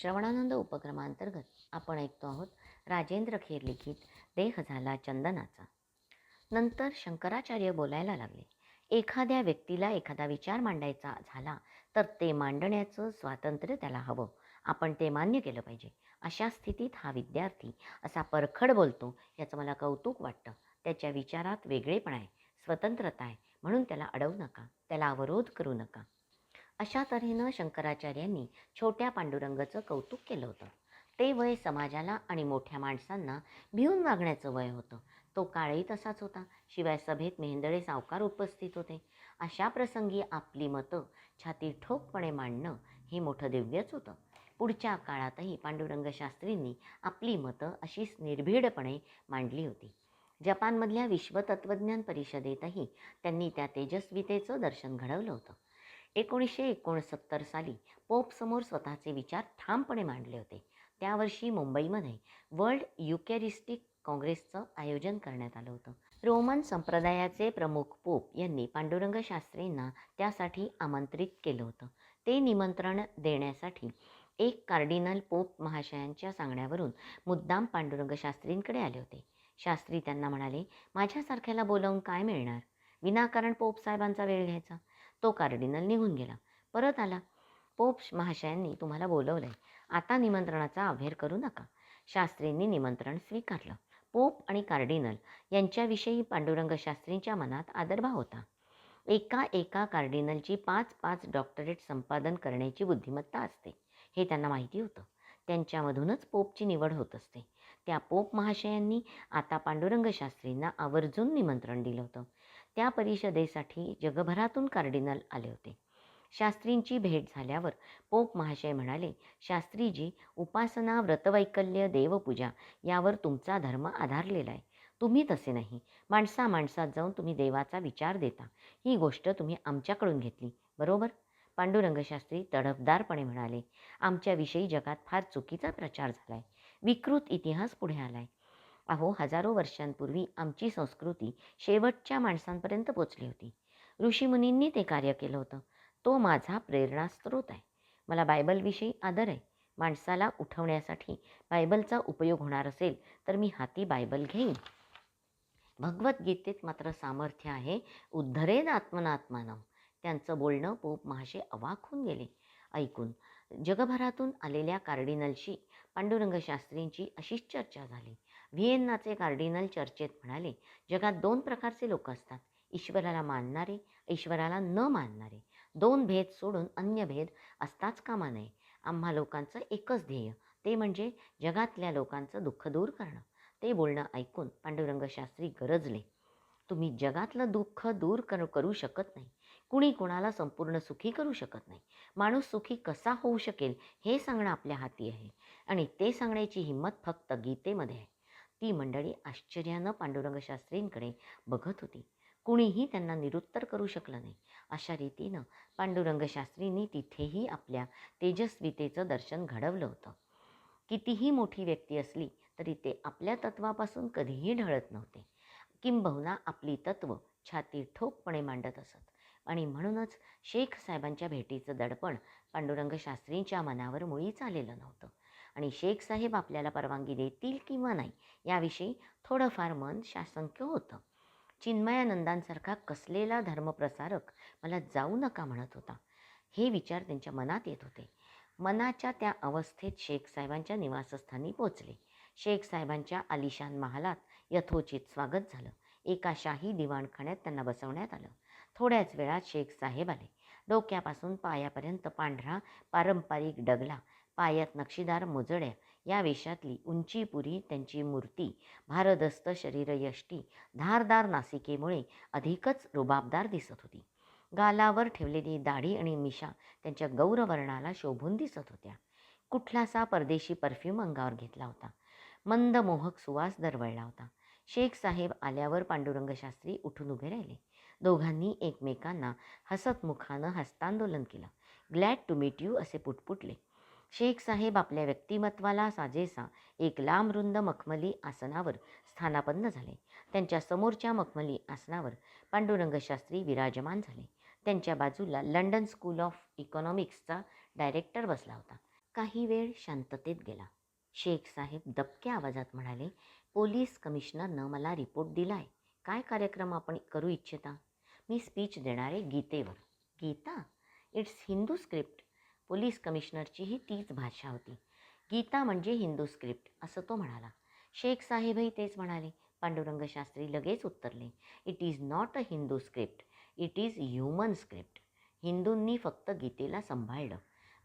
श्रवणानंद उपक्रमांतर्गत आपण ऐकतो आहोत राजेंद्र खेर लिखित देह झाला चंदनाचा. नंतर शंकराचार्य बोलायला लागले एखाद्या व्यक्तीला एखादा विचार मांडायचा झाला तर ते मांडण्याचं स्वातंत्र्य त्याला हवं आपण ते मान्य केलं पाहिजे अशा स्थितीत हा विद्यार्थी असा परखड बोलतो याचं मला कौतुक वाटतं त्याच्या विचारात वेगळेपण आहे स्वतंत्रता आहे म्हणून त्याला अडवू नका त्याला अवरोध करू नका. अशा तऱ्हेनं शंकराचार्यांनी छोट्या पांडुरंगाचं कौतुक केलं होतं. ते वय समाजाला आणि मोठ्या माणसांना भिवून वागण्याचं वय होतं. तो काळही तसाच होता. शिवाय सभेत मेहेंदळे सावकार उपस्थित होते. अशा प्रसंगी आपली मतं छाती ठोकपणे मांडणं हे मोठं दिव्यच होतं. पुढच्या काळातही पांडुरंग शास्त्रींनी आपली मतं अशीच निर्भीडपणे मांडली होती. जपानमधल्या विश्वतत्वज्ञान परिषदेतही त्यांनी त्या तेजस्वितेचं दर्शन घडवलं होतं. एकोणीसशे एकोणसत्तर साली पोपसमोर स्वतःचे विचार ठामपणे मांडले होते. त्या वर्षी मुंबईमध्ये वर्ल्ड युकॅरिस्टिक काँग्रेसचं आयोजन करण्यात आलं होतं. रोमन संप्रदायाचे प्रमुख पोप यांनी पांडुरंग शास्त्रींना त्यासाठी आमंत्रित केलं होतं. ते निमंत्रण देण्यासाठी एक कार्डिनल पोप महाशयांच्या सांगण्यावरून मुद्दाम पांडुरंग शास्त्रींकडे आले होते. शास्त्री त्यांना म्हणाले माझ्यासारख्याला बोलावून काय मिळणार? विनाकारण पोप साहेबांचा वेळ घ्यायचा. तो कार्डिनल निघून गेला. परत आला. पोप महाशयांनी तुम्हाला बोलवलं आहे आता निमंत्रणाचा अभेर करू नका. शास्त्रींनी निमंत्रण स्वीकारलं. पोप आणि कार्डिनल यांच्याविषयी पांडुरंग शास्त्रींच्या मनात आदरभाव होता. एका एका कार्डिनलची पाच पाच डॉक्टरेट संपादन करण्याची बुद्धिमत्ता असते हे त्यांना माहिती होतं. त्यांच्यामधूनच पोपची निवड होत असते. त्या पोप महाशयांनी आता पांडुरंग शास्त्रींना आवर्जून निमंत्रण दिलं होतं. त्या परिषदेसाठी जगभरातून कार्डिनल आले होते. शास्त्रींची भेट झाल्यावर पोप महाशय म्हणाले शास्त्रीजी उपासना व्रतवैकल्य देवपूजा यावर तुमचा धर्म आधारलेला आहे. तुम्ही तसे नाही. माणसा माणसात जाऊन तुम्ही देवाचा विचार देता. ही गोष्ट तुम्ही आमच्याकडून घेतली. बरोबर? पांडुरंगशास्त्री तडफदारपणे म्हणाले आमच्याविषयी जगात फार चुकीचा प्रचार झाला आहे विकृत इतिहास पुढे आला आहे अहो हजारो वर्षांपूर्वी आमची संस्कृती शेवटच्या माणसांपर्यंत पोचली होती. ऋषीमुनींनी ते कार्य केलं होतं. तो माझा प्रेरणास्त्रोत आहे. मला बायबलविषयी आदर आहे. माणसाला उठवण्यासाठी बायबलचा उपयोग होणार असेल तर मी हाती बायबल घेईन. भगवद्गीतेत मात्र सामर्थ्य आहे उद्धरेन आत्मनात्मानम त्यांचं बोलणं पोप महाशे अवाक होऊन गेले. ऐकून जगभरातून आलेल्या कार्डिनलशी पांडुरंग शास्त्रींची अशीच चर्चा झाली. व्हिएन्नाचे कार्डिनल चर्चेत म्हणाले जगात दोन प्रकारचे लोक असतात. ईश्वराला मानणारे ईश्वराला न मानणारे. दोन भेद सोडून अन्य भेद असताच कामा नये. आम्हा लोकांचं एकच ध्येय ते म्हणजे जगातल्या लोकांचं दुःख दूर करणं. ते बोलणं ऐकून पांडुरंग शास्त्री गरजले. तुम्ही जगातलं दुःख दूर कर करू शकत नाही. कुणी कुणाला संपूर्ण सुखी करू शकत नाही. माणूस सुखी कसा होऊ शकेल हे सांगणं आपल्या हाती आहे. आणि ते सांगण्याची हिंमत फक्त गीतेमध्ये आहे. ती मंडळी आश्चर्यानं पांडुरंगशास्त्रींकडे बघत होती. कुणीही त्यांना निरुत्तर करू शकलं नाही. अशा रीतीनं पांडुरंगशास्त्रींनी तिथेही आपल्या तेजस्वितेचं दर्शन घडवलं होतं. कितीही मोठी व्यक्ती असली तरी ते आपल्या तत्वापासून कधीही ढळत नव्हते. किंबहुना आपली तत्व छाती ठोकपणे मांडत असत. आणि म्हणूनच शेख साहेबांच्या भेटीचं दडपण पांडुरंग शास्त्रींच्या मनावर मुळीच आलेलं नव्हतं. आणि शेख साहेब आपल्याला परवानगी देतील किंवा नाही याविषयी थोडंफार मन शासंक्य होतं. चिन्मयानंदांसारखा कसलेला धर्मप्रसारक मला जाऊ नका म्हणत होता. हे विचार त्यांच्या मनात येत होते. मनाच्या त्या अवस्थेत शेख साहेबांच्या निवासस्थानी पोचले. शेख साहेबांच्या आलिशान महालात यथोचित स्वागत झालं. एका शाही दिवाणखान्यात त्यांना बसवण्यात आलं. थोड्याच वेळात शेख साहेब आले. डोक्यापासून पायापर्यंत पांढरा पारंपरिक डगला पायात नक्षीदार मोजड्या या वेशातली उंचीपुरी त्यांची मूर्ती भारदस्त शरीरयष्टी धारदार नासिकेमुळे अधिकच रुबाबदार दिसत होती. गालावर ठेवलेली दाढी आणि मिशा त्यांच्या गौरवर्णाला शोभून दिसत होत्या. कुठलासा परदेशी परफ्यूम अंगावर घेतला होता. मंद मोहक सुवास दरवळला होता. शेख साहेब आल्यावर पांडुरंग शास्त्री उठून उभे राहिले. दोघांनी एकमेकांना हसतमुखानं हस्तांदोलन केलं. ग्लॅड टू मीट यू असे पुटपुटले. शेख साहेब आपल्या व्यक्तिमत्वाला साजेसा एक लांब रुंद मखमली आसनावर स्थानापन्न झाले. त्यांच्या समोरच्या मखमली आसनावर पांडुरंग शास्त्री विराजमान झाले. त्यांच्या बाजूला लंडन स्कूल ऑफ इकॉनॉमिक्सचा डायरेक्टर बसला होता. काही वेळ शांततेत गेला. शेख साहेब दबक्या आवाजात म्हणाले पोलीस कमिशनरनं मला रिपोर्ट दिला आहे काय कार्यक्रम आपण करू इच्छिता? मी स्पीच देणारे गीतेवर. Gita? It's Hindu script. Police कमिशनरचीही तीच भाषा होती. गीता म्हणजे हिंदू स्क्रिप्ट असं तो म्हणाला. शेख साहेबही तेच म्हणाले. पांडुरंग शास्त्री लगेच उत्तरले. It is not a Hindu script it is human script हिंदूंनी फक्त गीतेला सांभाळलं.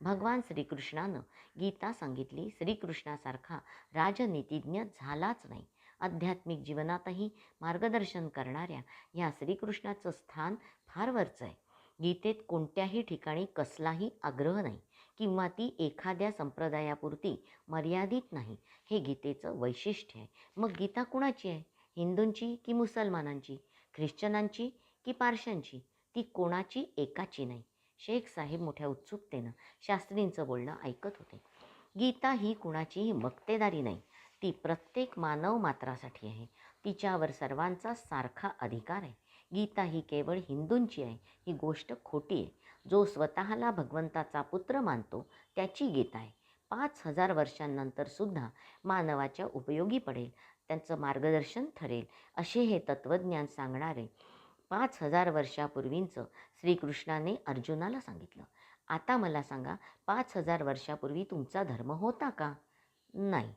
भगवान श्रीकृष्णानं गीता सांगितली श्रीकृष्णासारखा राजनीतिज्ञ झालाच नाही. आध्यात्मिक जीवनातही मार्गदर्शन करणाऱ्या ह्या श्रीकृष्णाचं स्थान फार वरचं आहे. गीतेत कोणत्याही ठिकाणी कसलाही आग्रह नाही किंवा ती एखाद्या संप्रदायापुरती मर्यादित नाही. हे गीतेचं वैशिष्ट्य आहे. मग गीता कुणाची आहे? हिंदूंची की मुसलमानांची? ख्रिश्चनांची की पारशांची? ती कोणाची? एकाची नाही. शेख साहेब मोठ्या उत्सुकतेनं शास्त्रींचं बोलणं ऐकत होते. गीता ही कुणाचीही मक्तेदारी नाही. ती प्रत्येक मानव मात्रासाठी आहे. तिच्यावर सर्वांचा सारखा अधिकार आहे. गीता ही केवळ हिंदूंची आहे ही गोष्ट खोटी आहे. जो स्वतःला भगवंताचा पुत्र मानतो त्याची गीता आहे. पाच हजार वर्षांनंतर सुद्धा मानवाच्या उपयोगी पडेल त्यांचं मार्गदर्शन ठरेल असे हे तत्त्वज्ञान सांगणारे पाच हजार वर्षापूर्वींचं श्रीकृष्णाने अर्जुनाला सांगितलं. आता मला सांगा पाच हजार वर्षापूर्वी तुमचा धर्म होता का? नाही.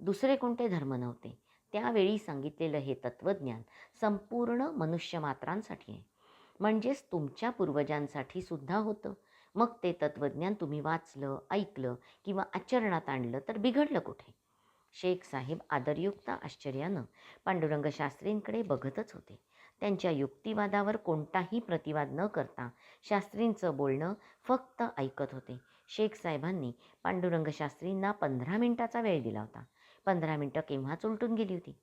दुसरे कोणते धर्म नव्हते? त्यावेळी सांगितलेलं हे तत्त्वज्ञान संपूर्ण मनुष्यमात्रांसाठी आहे. म्हणजेच तुमच्या पूर्वजांसाठी सुद्धा होतं. मग ते तत्त्वज्ञान तुम्ही वाचलं ऐकलं किंवा आचरणात आणलं तर बिघडलं कुठे? शेख साहेब आदरयुक्त आश्चर्यानं पांडुरंग शास्त्रींकडे बघतच होते. त्यांच्या युक्तिवादावर कोणताही प्रतिवाद न करता शास्त्रींचं बोलणं फक्त ऐकत होते. शेख साहेबांनी पांडुरंग शास्त्रींना पंधरा मिनिटाचा वेळ दिला होता. पंधरा मिनटं केव्हाच उलटून गेली होती.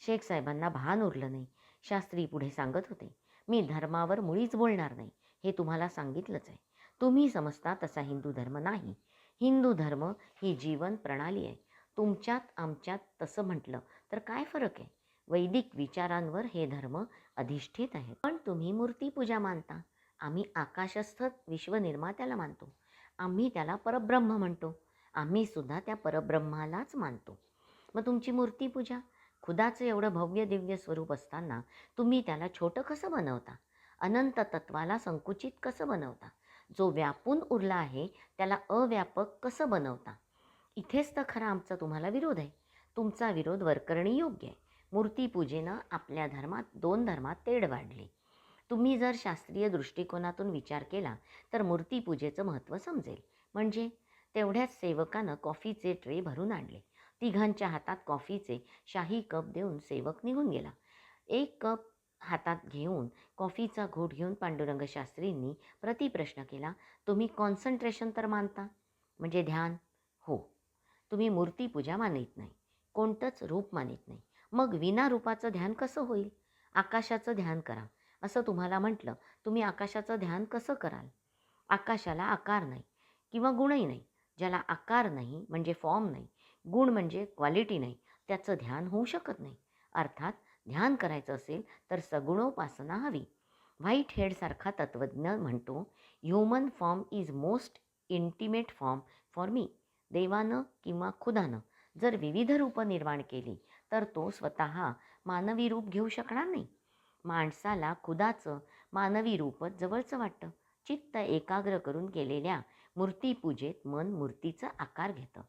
शेख साहेबांना भान उरलं नाही. शास्त्री पुढे सांगत होते मी धर्मावर मुळीच बोलणार नाही. हे तुम्हाला सांगितलंच आहे. तुम्ही समजता तसा हिंदू धर्म नाही. हिंदू धर्म ही जीवन प्रणाली आहे. तुमच्यात आमच्यात तसं म्हटलं तर काय फरक आहे? वैदिक विचारांवर हे धर्म अधिष्ठित आहे पण तुम्ही मूर्तीपूजा मानता. आम्ही आकाशस्थ विश्वनिर्मात्याला मानतो. आम्ही त्याला परब्रह्म म्हणतो. आम्ही सुद्धा त्या परब्रह्मालाच मानतो. मग तुमची मूर्तीपूजा खुदाचं एवढं भव्य दिव्य स्वरूप असताना तुम्ही त्याला छोटं कसं बनवता? अनंत तत्वाला संकुचित कसं बनवता? जो व्यापून उरला आहे त्याला अव्यापक कसं बनवता? इथेच तर खरा आमचा तुम्हाला विरोध आहे. तुमचा विरोध वरकरणी योग्य आहे. मूर्तीपूजेनं आपल्या धर्मात दोन धर्मात तेढ वाढली. तुम्ही जर शास्त्रीय दृष्टिकोनातून विचार केला तर मूर्तीपूजेचं महत्त्व समजेल. म्हणजे तेवढ्याच सेवकानं कॉफीचे ट्रे भरून आणले. तिघांच्या हातात कॉफीचे शाही कप देऊन सेवक निघून गेला. एक कप हातात घेऊन कॉफीचा घोट घेऊन पांडुरंग शास्त्रींनी प्रतिप्रश्न केला तुम्ही कॉन्सन्ट्रेशन तर मानता? म्हणजे ध्यान? हो. तुम्ही मूर्तीपूजा मानित नाही कोणतंच रूप मानित नाही. मग विना रूपाचं ध्यान कसं होईल? आकाशाचं ध्यान करा. असं तुम्हाला म्हटलं तुम्ही आकाशाचं ध्यान कसं कराल? आकाशाला आकार नाही किंवा गुणही नाही. ज्याला आकार नाही म्हणजे फॉर्म नाही गुण म्हणजे क्वालिटी नाही त्याचं ध्यान होऊ शकत नाही. अर्थात ध्यान करायचं असेल तर सगुणोपासना हवी. व्हाईट हेडसारखा तत्त्वज्ञ म्हणतो human form is most intimate form for me देवानं किंवा खुदानं जर विविध रूपं निर्माण केली तर तो स्वतः मानवी रूप घेऊ शकणार नाही. माणसाला खुदाचं मानवी रूपच जवळचं वाटतं. चित्त एकाग्र करून केलेल्या मूर्तीपूजेत मन मूर्तीचा आकार घेतं.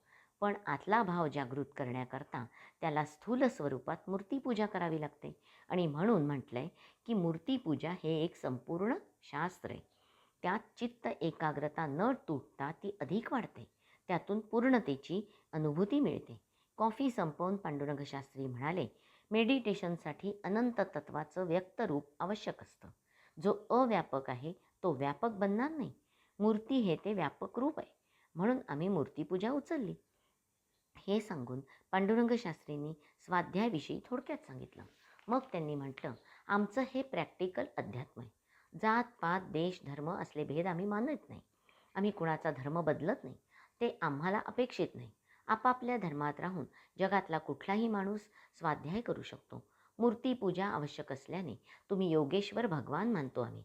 पण आतला भाव जागृत करण्याकरता त्याला स्थूल स्वरूपात मूर्तीपूजा करावी लागते. आणि म्हणून म्हटलं आहे की मूर्तीपूजा हे एक संपूर्ण शास्त्र आहे. त्यात चित्त एकाग्रता न तुटता ती अधिक वाढते. त्यातून पूर्णतेची अनुभूती मिळते. कॉफी संपवून पांडुरंगशास्त्री म्हणाले मेडिटेशनसाठी अनंत तत्वाचं व्यक्त रूप आवश्यक असतं. जो अव्यापक आहे तो व्यापक बनणार नाही. मूर्ती हे ते व्यापक रूप आहे. म्हणून आम्ही मूर्तीपूजा उचलली. हे सांगून पांडुरंग शास्त्रींनी स्वाध्यायाविषयी थोडक्यात सांगितलं. मग त्यांनी म्हटलं आमचं हे प्रॅक्टिकल अध्यात्म आहे. जात पात देश धर्म असले भेद आम्ही मानत नाही. आम्ही कुणाचा धर्म बदलत नाही. ते आम्हाला अपेक्षित नाही. आपापल्या धर्मात राहून जगातला कुठलाही माणूस स्वाध्याय करू शकतो. मूर्तीपूजा आवश्यक असल्याने तुम्ही योगेश्वर भगवान मानतो आम्ही.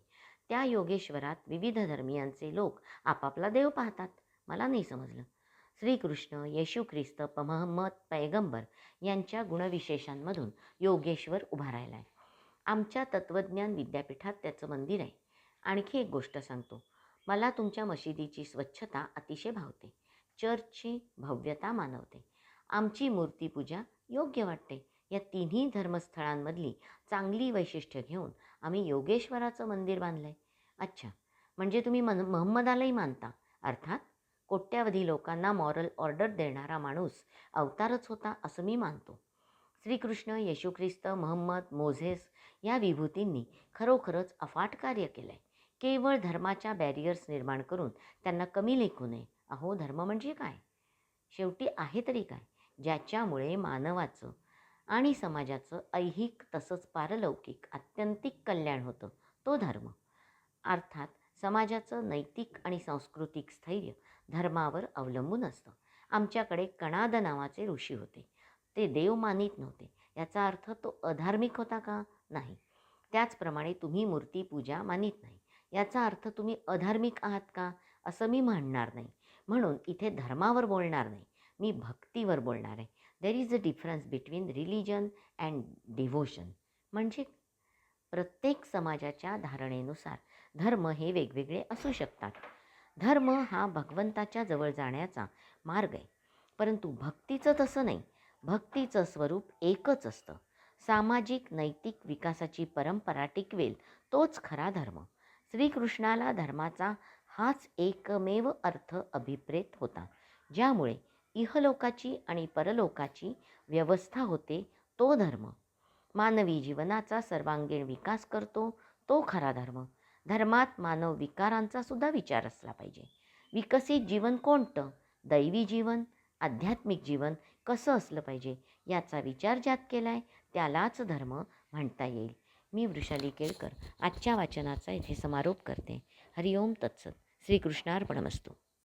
त्या योगेश्वरात विविध धर्मियांचे लोक आपापला देव पाहतात. मला नाही समजलं. श्रीकृष्ण येशू ख्रिस्त पमहम्मद महम्मद पैगंबर यांच्या गुणविशेषांमधून योगेश्वर उभा राहिला आहे आमच्या तत्त्वज्ञान विद्यापीठात त्याचं मंदिर आहे. आणखी एक गोष्ट सांगतो. मला तुमच्या मशिदीची स्वच्छता अतिशय भावते. चर्चची भव्यता मानवते. आमची मूर्तीपूजा योग्य वाटते. या तिन्ही धर्मस्थळांमधली चांगली वैशिष्ट्य घेऊन आम्ही योगेश्वराचं मंदिर बांधलं आहे अच्छा म्हणजे तुम्ही मन महम्मदालाही मानता अर्थात? कोट्यावधी लोकांना मॉरल ऑर्डर देणारा माणूस अवतारच होता असं मी मानतो. श्रीकृष्ण येशू ख्रिस्त महम्मद मोझेस या विभूतींनी खरोखरच अफाट कार्य केलं आहे केवळ धर्माच्या बॅरियर्स निर्माण करून त्यांना कमी लेखू नये. अहो धर्म म्हणजे काय? शेवटी आहे तरी काय? ज्याच्यामुळे मानवाचं आणि समाजाचं ऐहिक तसंच पारलौकिक आत्यंतिक कल्याण होतं तो धर्म. अर्थात समाजाचं नैतिक आणि सांस्कृतिक स्थैर्य धर्मावर अवलंबून असतं. आमच्याकडे कणाद नावाचे ऋषी होते. ते देव मानित नव्हते. याचा अर्थ तो अधार्मिक होता का? नाही. त्याचप्रमाणे तुम्ही मूर्तीपूजा मानित नाही. याचा अर्थ तुम्ही अधार्मिक आहात का? असं मी म्हणणार नाही. म्हणून इथे धर्मावर बोलणार नाही. मी भक्तीवर बोलणार आहे. There is a difference between religion and devotion म्हणजे प्रत्येक समाजाच्या धारणेनुसार धर्म हे वेगवेगळे असू शकतात. धर्म हा भगवंताच्या जवळ जाण्याचा मार्ग आहे. परंतु भक्तीचं तसं नाही. भक्तीचं स्वरूप एकच असतं. सामाजिक नैतिक विकासाची परंपरा टिकवेल तोच खरा धर्म. श्रीकृष्णाला धर्माचा हाच एकमेव अर्थ अभिप्रेत होता. ज्यामुळे इहलोकाची आणि परलोकाची व्यवस्था होते तो धर्म. मानवी जीवनाचा सर्वांगीण विकास करतो तो खरा धर्म. धर्मात मानव विकारांचा सुद्धा विचार असला पाहिजे. विकसित जीवन कोणतं? दैवी जीवन आध्यात्मिक जीवन कसं असलं पाहिजे? याचा विचार ज्यात केला आहे त्यालाच धर्म म्हणता येईल. मी वृषाली केळकर आजच्या वाचनाचा इथे समारोप करते. हरिओम तत्सत. श्रीकृष्णार्पणमस्तू.